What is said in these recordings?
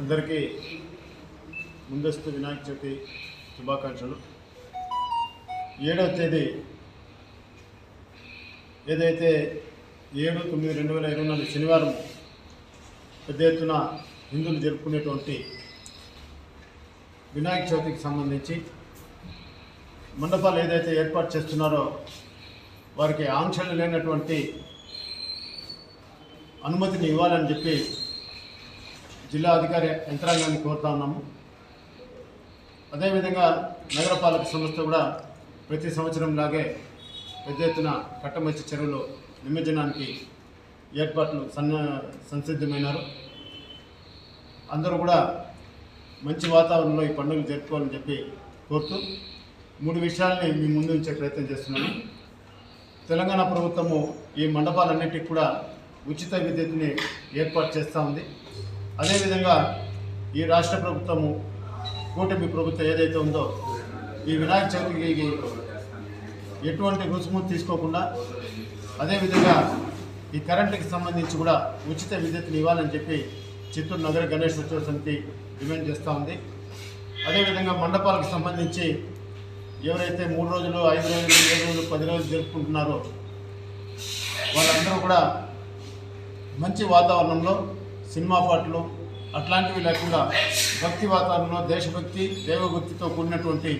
అందరికీ ముందస్తు వినాయక చవితి శుభాకాంక్షలు. ఏడవ తేదీ ఏదైతే ఏడు తొమ్మిది రెండు వేల ఇరవై నాలుగు శనివారం పెద్ద ఎత్తున హిందువులు జరుపుకునేటువంటి వినాయక చవితికి సంబంధించి మండపాలు ఏదైతే ఏర్పాటు చేస్తున్నారో వారికి ఆంక్షలు లేనటువంటి అనుమతిని ఇవ్వాలని చెప్పి జిల్లా అధికారి యంత్రాంగాన్ని కోరుతా ఉన్నాము. అదేవిధంగా నగరపాలక సంస్థ కూడా ప్రతి సంవత్సరం లాగే పెద్ద ఎత్తున కట్టమచ్చి చెరువులో నిమజ్జనానికి ఏర్పాట్లు సన్న సంసిద్ధమైనారు. అందరూ కూడా మంచి వాతావరణంలో ఈ పండుగలు జరుపుకోవాలని చెప్పి కోరుతూ మూడు విషయాల్ని మీ ముందు ఉంచే ప్రయత్నం చేస్తున్నాను. తెలంగాణ ప్రభుత్వము ఈ మండపాలన్నింటికి కూడా ఉచిత విద్యుత్ని ఏర్పాటు చేస్తూ ఉంది. అదేవిధంగా ఈ రాష్ట్ర ప్రభుత్వము కూటమి ప్రభుత్వం ఏదైతే ఉందో ఈ వినాయక చవితికి ఎటువంటి రుసుము తీసుకోకుండా అదేవిధంగా ఈ కరెంటుకి సంబంధించి కూడా ఉచిత విద్యుత్ని ఇవ్వాలని చెప్పి చిత్తూరు నగర గణేష్ ఉత్సవ సమితి డిమాండ్ చేస్తూ ఉంది. అదేవిధంగా మండపాలకు సంబంధించి ఎవరైతే మూడు రోజులు ఐదు రోజులు ఏడు రోజులు పది రోజులు జరుపుకుంటున్నారో వాళ్ళందరూ కూడా మంచి వాతావరణంలో సినిమా పాటలు అట్లాంటివి లేకుండా భక్తి వాతావరణంలో దేశభక్తి దైవభక్తితో కూడినటువంటి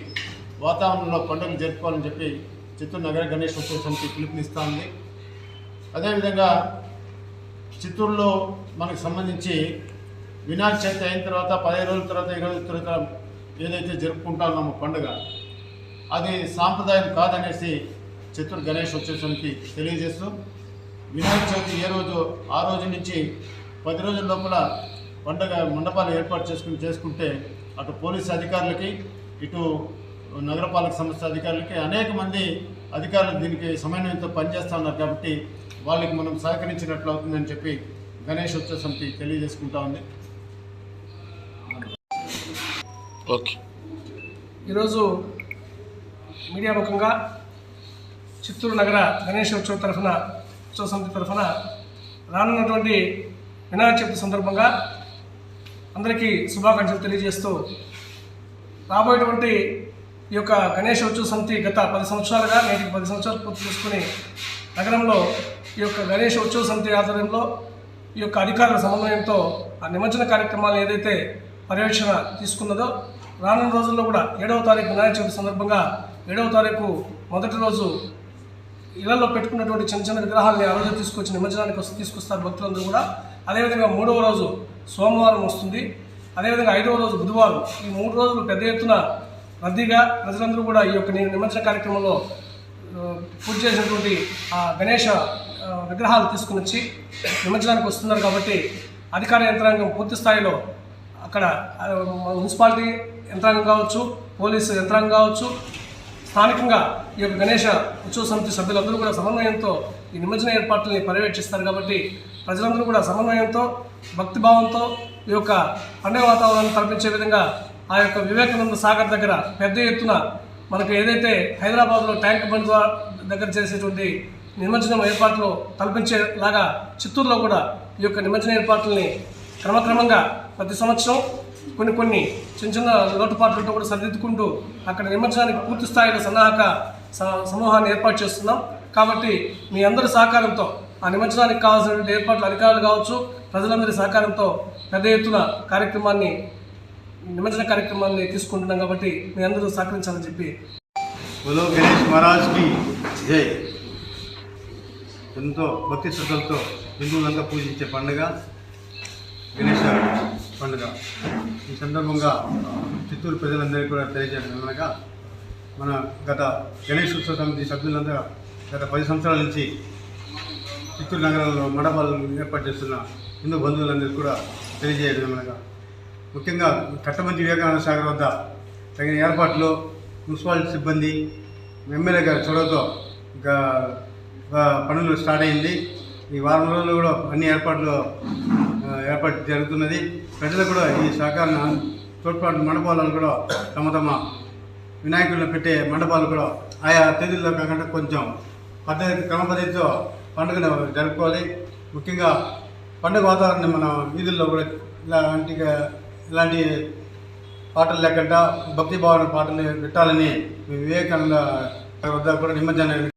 వాతావరణంలో పండుగలు జరుపుకోవాలని చెప్పి చిత్తూరు నగర గణేష్ ఉత్సవ సమితి పిలుపునిస్తూ ఉంది. అదేవిధంగా చిత్తూరులో మనకు సంబంధించి వినాయక చవితి అయిన తర్వాత పదిహేను రోజుల తర్వాత ఇరవై రోజుల తర్వాత ఏదైతే జరుపుకుంటా ఉన్నామో పండుగ అది సాంప్రదాయం కాదనేసి చిత్తూరు గణేష్ ఉత్సవ సమితి తెలియజేస్తూ వినాయక చవితి ఏ రోజు ఆ రోజు నుంచి పది రోజుల లోపల పండగ మండపాలు ఏర్పాటు చేసుకుని చేసుకుంటే అటు పోలీస్ అధికారులకి ఇటు నగరపాలక సంస్థ అధికారులకి అనేక మంది అధికారులు దీనికి సమన్వయంతో పనిచేస్తూ ఉన్నారు కాబట్టి వాళ్ళకి మనం సహకరించినట్లు అవుతుందని చెప్పి గణేష్ ఉత్సవ సమితి తెలియజేసుకుంటా ఉంది. ఓకే. ఈరోజు మీడియా ముఖంగా చిత్తూరు నగర గణేష్ ఉత్సవ తరఫున ఉత్సవ సమితి తరఫున రానున్నటువంటి వినాయక చవితి సందర్భంగా అందరికీ శుభాకాంక్షలు తెలియజేస్తూ రాబోయేటువంటి ఈ యొక్క గణేష్ ఉత్సవ సమితి గత పది సంవత్సరాలుగా నేటికి పది సంవత్సరాలు పూర్తి చేసుకుని నగరంలో ఈ యొక్క గణేష్ ఉత్సవ సమితి ఆధ్వర్యంలో ఈ యొక్క అధికారుల సమన్వయంతో ఆ నిమజ్జన కార్యక్రమాలు ఏదైతే పర్యవేక్షణ తీసుకున్నదో రానున్న రోజుల్లో కూడా ఏడవ తారీఖు వినాయక చవితి సందర్భంగా ఏడవ తారీఖు మొదటి రోజు ఇళ్ళలో పెట్టుకున్నటువంటి చిన్న చిన్న విగ్రహాలని ఆ రోజు తీసుకొచ్చి నిమజ్జనానికి వస్తే తీసుకొస్తారు భక్తులందరూ కూడా. అదేవిధంగా మూడవ రోజు సోమవారం వస్తుంది. అదేవిధంగా ఐదవ రోజు బుధవారం. ఈ మూడు రోజులు పెద్ద ఎత్తున రద్దీగా ప్రజలందరూ కూడా ఈ యొక్క నిమజ్జన కార్యక్రమంలో పూజ చేసినటువంటి ఆ గణేష విగ్రహాలు తీసుకుని వచ్చి నిమజ్జనానికి వస్తున్నారు కాబట్టి అధికార యంత్రాంగం పూర్తి స్థాయిలో అక్కడ మున్సిపాలిటీ యంత్రాంగం కావచ్చు పోలీసు యంత్రాంగం కావచ్చు స్థానికంగా ఈ యొక్క గణేష ఉత్సవ సమితి సభ్యులందరూ కూడా సమన్వయంతో ఈ నిమజ్జన ఏర్పాట్లని పర్యవేక్షిస్తారు కాబట్టి ప్రజలందరూ కూడా సమన్వయంతో భక్తిభావంతో ఈ యొక్క పండుగ వాతావరణాన్ని కల్పించే విధంగా ఆ యొక్క వివేకానంద సాగర్ దగ్గర పెద్ద ఎత్తున మనకు ఏదైతే హైదరాబాద్లో ట్యాంక్ బండ్ దగ్గర చేసేటువంటి నిమజ్జనం ఏర్పాట్లు తలపించేలాగా చిత్తూరులో కూడా ఈ యొక్క నిమజ్జన ఏర్పాట్లని క్రమక్రమంగా ప్రతి సంవత్సరం కొన్ని కొన్ని చిన్న చిన్న లోటుపాట్లతో కూడా సరిదిద్దుకుంటూ అక్కడ నిమజ్జనానికి పూర్తి స్థాయిలో సన్నాహక స- సమూహాన్ని ఏర్పాటు చేస్తున్నాం. కాబట్టి మీ అందరి సహకారంతో ఆ నిమజ్జనానికి కావాల్సిన ఏర్పాట్లు అధికారులు కావచ్చు ప్రజలందరి సహకారంతో పెద్ద ఎత్తున కార్యక్రమాన్ని నిమజ్జన కార్యక్రమాన్ని తీసుకుంటున్నాం కాబట్టి మీ అందరూ సహకరించాలని చెప్పి. బోలో గణేష్ మహారాజ్కి జై. ఎంతో భక్తి శ్రద్ధలతో హిందువులంతా పూజించే పండుగ గణేష్ పండుగ. ఈ సందర్భంగా చిత్తూరు ప్రజలందరికీ కూడా తెలియజేయడం మన గత గణేష్ ఉత్సవ సమితి సభ్యులంతా గత పది సంవత్సరాల నుంచి చిత్తూరు నగరంలో మండపాలు ఏర్పాటు చేస్తున్న హిందూ బంధువులందరికీ కూడా తెలియజేయడం అనగా ముఖ్యంగా కట్టమంచి వివేకానంద సాగర్ వద్ద తగిన ఏర్పాట్లు మున్సిపాలిటీ సిబ్బంది ఎమ్మెల్యే గారి చొరవతో ఇంకా పనులు స్టార్ట్ అయింది. ఈ వారం రోజుల్లో కూడా అన్ని ఏర్పాట్లు ఏర్పాటు జరుగుతున్నది. ప్రజలు కూడా ఈ సహకారం తోడ్పాటు మండపాలను కూడా తమ తమ వినాయకులను పెట్టే మండపాలు కూడా ఆయా తేదీల్లో కాకుండా కొంచెం పద్ధతి క్రమ పద్ధతితో పండుగను జరుపుకోవాలి. ముఖ్యంగా పండుగ వాతావరణం మన వీధుల్లో కూడా ఇలాంటి ఇలాంటి పాటలు లేకుండా భక్తి భావన పాటలు పెట్టాలని వివేకానంద వద్ద కూడా నిమజ్జనం